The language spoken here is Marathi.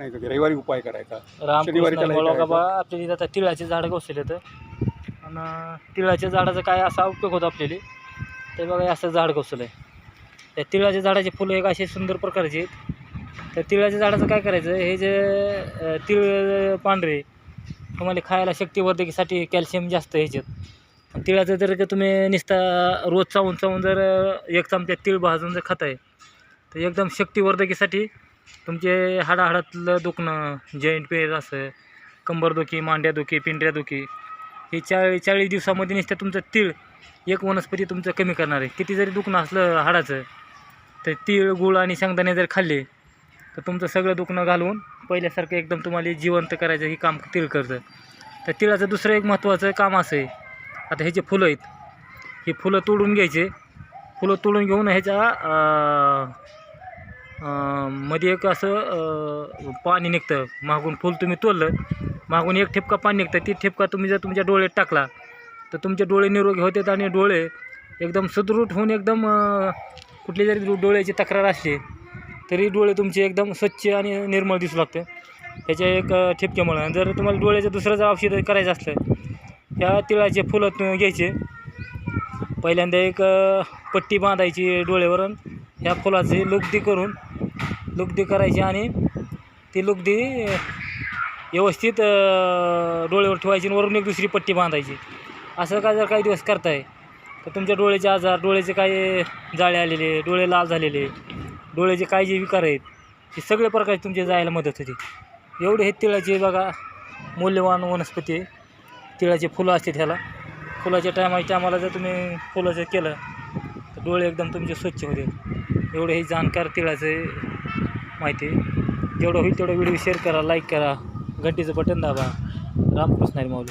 नाही कधी. रविवारी उपाय करायचा. शनिवारी रामकृष्ण त्याला हे बोला बा करायचं. आपल्या इथं आता तिळाचे झाडं घोसले तर आणि तिळाच्या झाडाचा काय असा उपयोग होतो आपल्याला? ते बघा असं झाड घोसलं आहे त्या तिळाच्या झाडाचे फुलं एक असे सुंदर प्रकारचे आहेत. त्या तिळाच्या झाडाचं काय करायचं? हे जे अं, तिळ पांढरे तुम्हाला खायला शक्तिवर्धकीसाठी कॅल्शियम जास्त ह्याच्यात आणि तिळाचं जर का तुम्ही नुसता रोज चावून चावून जर अं, एक चमचा तीळ भाजून जर खाताय तर एकदम शक्तिवर्धकीसाठी तुमचे हाडाहाडातलं दुखणं जॉईंट पेन असं कंबरदुखी मांड्यादुखी पिंढऱ्यादुखी हे चाळीस चाळीस दिवसामध्ये नुसतं तुमचं तीळ एक वनस्पती तुमचं कमी करणार आहे. किती जरी दुखणं असलं हाडाचं तर तीळ गुळ आणि शेंगदाणे जर खाल्ले तर तुमचं सगळं दुखणं घालवून पहिल्यासारखं एकदम तुम्हाला जिवंत करायचं हे काम तीळ करतं. तर तिळाचं दुसरं एक महत्त्वाचं काम असं आहे. आता ह्याचे फुलं आहेत. ही फुलं तोडून घ्यायचे. फुलं तोडून घेऊन ह्याच्या मध्ये एक असं पाणी निघतं. मागून फुल तुम्ही तोडलं मागून एक ठिपका पाणी निघतं. ती ठिपका तुम्ही जर तुमच्या डोळ्यात टाकला तर तुमचे डोळे निरोगी होतात आणि डोळे एकदम सुदृढ होऊन एकदम कुठली जरी डोळ्याची तक्रार असली तरी डोळे तुमचे एकदम स्वच्छ आणि निर्मळ दिसू लागते. ह्याच्या एक ठिपक्यामुळं. जर तुम्हाला डोळ्याचं दुसरं जर औषध करायचं असलं ह्या तिळाचे फुलं घ्यायचे. पहिल्यांदा एक पट्टी बांधायची डोळ्यावरून ह्या फुलाचे लुगदी करून लुगदी करायची आणि ती लुगदी व्यवस्थित डोळ्यावर ठेवायची आणि वरून एक दुसरी पट्टी बांधायची. असं काय जर काही दिवस करताय तर तुमच्या डोळ्याचे आजार डोळ्याचे काय जाळे आलेले डोळे लाल झालेले डोळ्याचे काय जे विकार आहेत हे सगळे प्रकारचे तुमचे जायला मदत होते. एवढे हे तिळाचे बघा मौल्यवान वनस्पती आहे. तिळाचे फुलं असते त्याला फुलाच्या टायमाच्या टायमाला जर तुम्ही फुलाचं केलं तर डोळे एकदम तुमचे स्वच्छ होते एवढं हे जाणकार तिळाचं माहिती आहे. जेवढं होईल तेवढं व्हिडिओ शेअर करा लाईक करा. घंटीचं बटन दाबा. रामकृष्ण हरी माऊली